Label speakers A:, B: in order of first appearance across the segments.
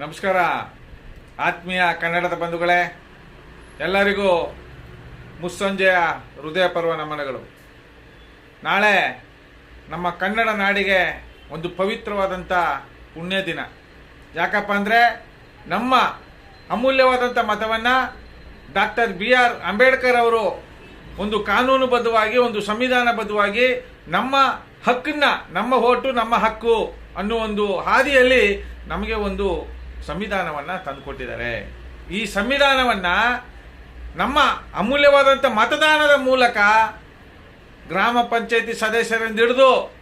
A: ನಮಸ್ಕಾರ. ಆತ್ಮೀಯ ಕನ್ನಡದ ಬಂಧುಗಳೇ, ಎಲ್ಲರಿಗೂ ಮುಸ್ಸಂಜೆಯ ಹೃದಯ ಪರ್ವ ನಮನಗಳು. ನಾಳೆ ನಮ್ಮ ಕನ್ನಡ ನಾಡಿಗೆ ಒಂದು ಪವಿತ್ರವಾದಂಥ ಪುಣ್ಯ ದಿನ ಯಾಕಪ್ಪ ಅಂದರೆ ನಮ್ಮ ಅಮೂಲ್ಯವಾದಂಥ ಮತವನ್ನು ಡಾಕ್ಟರ್ ಬಿ ಆರ್ ಅಂಬೇಡ್ಕರ್ ಅವರು ಒಂದು ಕಾನೂನುಬದ್ಧವಾಗಿ, ಒಂದು ಸಂವಿಧಾನಬದ್ಧವಾಗಿ ನಮ್ಮ ಹಕ್ಕನ್ನ, ನಮ್ಮ ಓಟು, ನಮ್ಮ ಹಕ್ಕು ಅನ್ನೋ ಒಂದು ಹಾದಿಯಲ್ಲಿ ನಮಗೆ ಒಂದು ಸಂವಿಧಾನವನ್ನು ತಂದುಕೊಟ್ಟಿದ್ದಾರೆ. ಈ ಸಂವಿಧಾನವನ್ನು ನಮ್ಮ ಅಮೂಲ್ಯವಾದಂಥ ಮತದಾನದ ಮೂಲಕ ಗ್ರಾಮ ಪಂಚಾಯತಿ ಸದಸ್ಯರಿಂದ ಹಿಡಿದು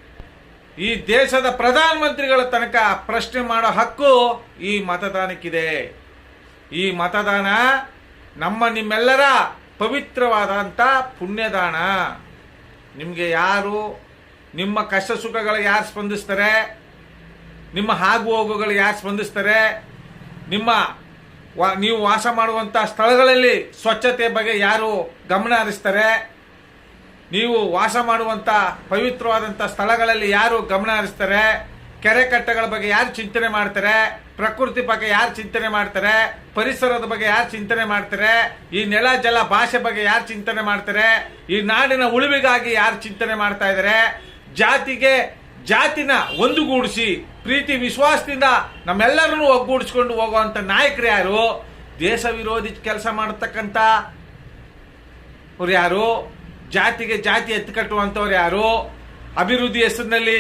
A: ಈ ದೇಶದ ಪ್ರಧಾನಮಂತ್ರಿಗಳ ತನಕ ಪ್ರಶ್ನೆ ಮಾಡೋ ಹಕ್ಕು ಈ ಮತದಾನಕ್ಕಿದೆ. ಈ ಮತದಾನ ನಮ್ಮ ನಿಮ್ಮೆಲ್ಲರ ಪವಿತ್ರವಾದಂಥ ಪುಣ್ಯದಾನ. ನಿಮಗೆ ಯಾರು ನಿಮ್ಮ ಕಷ್ಟ ಸುಖಗಳಿಗೆ ಯಾರು ಸ್ಪಂದಿಸ್ತಾರೆ? ನಿಮ್ಮ ಹಾಗು ಹೋಗುಗಳು ಯಾರು ಸ್ಪಂದಿಸ್ತಾರೆ? ನಿಮ್ಮ ವಾ, ನೀವು ವಾಸ ಮಾಡುವಂಥ ಸ್ಥಳಗಳಲ್ಲಿ ಸ್ವಚ್ಛತೆ ಬಗ್ಗೆ ಯಾರು ಗಮನ ಹರಿಸ್ತಾರೆ? ನೀವು ವಾಸ ಮಾಡುವಂಥ ಪವಿತ್ರವಾದಂಥ ಸ್ಥಳಗಳಲ್ಲಿ ಯಾರು ಗಮನ ಹರಿಸ್ತಾರೆ? ಕೆರೆ ಕಟ್ಟೆಗಳ ಬಗ್ಗೆ ಯಾರು ಚಿಂತನೆ ಮಾಡ್ತಾರೆ? ಪ್ರಕೃತಿ ಬಗ್ಗೆ ಯಾರು ಚಿಂತನೆ ಮಾಡ್ತಾರೆ? ಪರಿಸರದ ಬಗ್ಗೆ ಯಾರು ಚಿಂತನೆ ಮಾಡ್ತಾರೆ? ಈ ನೆಲ ಜಲ ಭಾಷೆ ಬಗ್ಗೆ ಯಾರು ಚಿಂತನೆ ಮಾಡ್ತಾರೆ? ಈ ನಾಡಿನ ಉಳಿವಿಗಾಗಿ ಯಾರು ಚಿಂತನೆ ಮಾಡ್ತಾ ಇದ್ದಾರೆ? ಜಾತಿಗೆ ಜಾತಿನ ಒಂದುಗೂಡಿಸಿ, ಪ್ರೀತಿ, ವಿಶ್ವಾಸದಿಂದ ನಮ್ಮೆಲ್ಲರನ್ನು ಒಗ್ಗೂಡಿಸ್ಕೊಂಡು ಹೋಗುವಂಥ ನಾಯಕರು ಯಾರು? ದೇಶ ವಿರೋಧಿ ಕೆಲಸ ಮಾಡತಕ್ಕಂಥ ಅವ್ರು ಯಾರು? ಜಾತಿಗೆ ಜಾತಿ ಎತ್ತುಕಟ್ಟುವಂಥವ್ರು ಯಾರು? ಅಭಿವೃದ್ಧಿ ಹೆಸರಿನಲ್ಲಿ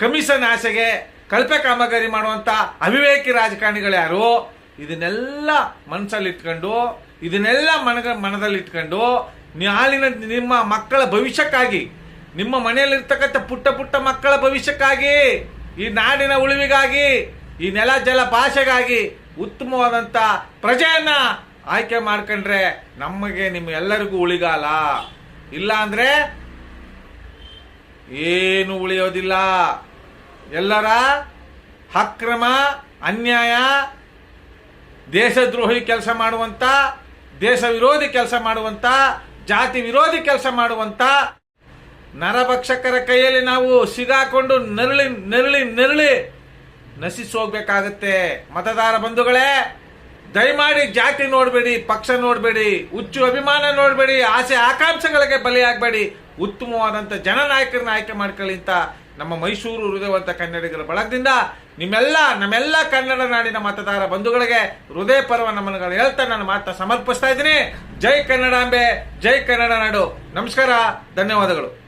A: ಕಮಿಷನ್ ಆಸೆಗೆ ಕಲ್ಪೆ ಕಾಮಗಾರಿ ಮಾಡುವಂಥ ಅವಿವೇಕಿ ರಾಜಕಾರಣಿಗಳು ಯಾರು? ಇದನ್ನೆಲ್ಲ ಮನಸ್ಸಲ್ಲಿಟ್ಕೊಂಡು ಇದನ್ನೆಲ್ಲ ಮನಗ ಮನದಲ್ಲಿ ಇಟ್ಕೊಂಡು ನಾಳಿನ ನಿಮ್ಮ ಮಕ್ಕಳ ಭವಿಷ್ಯಕ್ಕಾಗಿ ನಿಮ್ಮ ಮನೆಯಲ್ಲಿರ್ತಕ್ಕಂಥ ಪುಟ್ಟ ಪುಟ್ಟ ಮಕ್ಕಳ ಭವಿಷ್ಯಕ್ಕಾಗಿ, ಈ ನಾಡಿನ ಉಳಿವಿಗಾಗಿ, ಈ ನೆಲ ಜಲ ಭಾಷೆಗಾಗಿ ಉತ್ತಮವಾದಂಥ ಪ್ರಜೆಯನ್ನ ಆಯ್ಕೆ ಮಾಡ್ಕೊಂಡ್ರೆ ನಮಗೆ ನಿಮ್ಮ ಎಲ್ಲರಿಗೂ ಉಳಿಗಾಲ. ಇಲ್ಲ ಅಂದರೆ ಏನು ಉಳಿಯೋದಿಲ್ಲ. ಎಲ್ಲರ ಅಕ್ರಮ, ಅನ್ಯಾಯ, ದೇಶದ್ರೋಹಿ ಕೆಲಸ ಮಾಡುವಂತ, ದೇಶ ವಿರೋಧಿ ಕೆಲಸ ಮಾಡುವಂತ, ಜಾತಿ ವಿರೋಧಿ ಕೆಲಸ ಮಾಡುವಂತ ನರಭಕ್ಷಕರ ಕೈಯಲ್ಲಿ ನಾವು ಸಿಗಾಕೊಂಡು ನೆರಳಿ ನೆರಳಿ ನೆರಳಿ ನಶಿಸಿ ಹೋಗ್ಬೇಕಾಗತ್ತೆ. ಮತದಾರ ಬಂಧುಗಳೇ, ದಯಮಾಡಿ ಜಾತಿ ನೋಡಬೇಡಿ, ಪಕ್ಷ ನೋಡಬೇಡಿ, ಹುಚ್ಚು ಅಭಿಮಾನ ನೋಡಬೇಡಿ, ಆಸೆ ಆಕಾಂಕ್ಷೆಗಳಿಗೆ ಬಲಿಯಾಗಬೇಡಿ ಉತ್ತಮವಾದಂಥ ಜನನಾಯಕರನ್ನ ಆಯ್ಕೆ ಮಾಡ್ಕೊಳ್ಳಿ ಅಂತ ನಮ್ಮ ಮೈಸೂರು ಹೃದಯವಂತ ಕನ್ನಡಿಗರ ಬಳಗದಿಂದ ನಿಮ್ಮೆಲ್ಲ, ನಮ್ಮೆಲ್ಲ ಕನ್ನಡ ನಾಡಿನ ಮತದಾರ ಬಂಧುಗಳಿಗೆ ಹೃದಯ ಪರ್ವ ನಮನಗಳು ಹೇಳ್ತಾ ನಾನು ಮಾತ್ರ ಸಮರ್ಪಿಸ್ತಾ ಇದ್ದೀನಿ. ಜೈ ಕನ್ನಡಾಂಬೆ, ಜೈ ಕನ್ನಡ ನಾಡು. ನಮಸ್ಕಾರ, ಧನ್ಯವಾದಗಳು.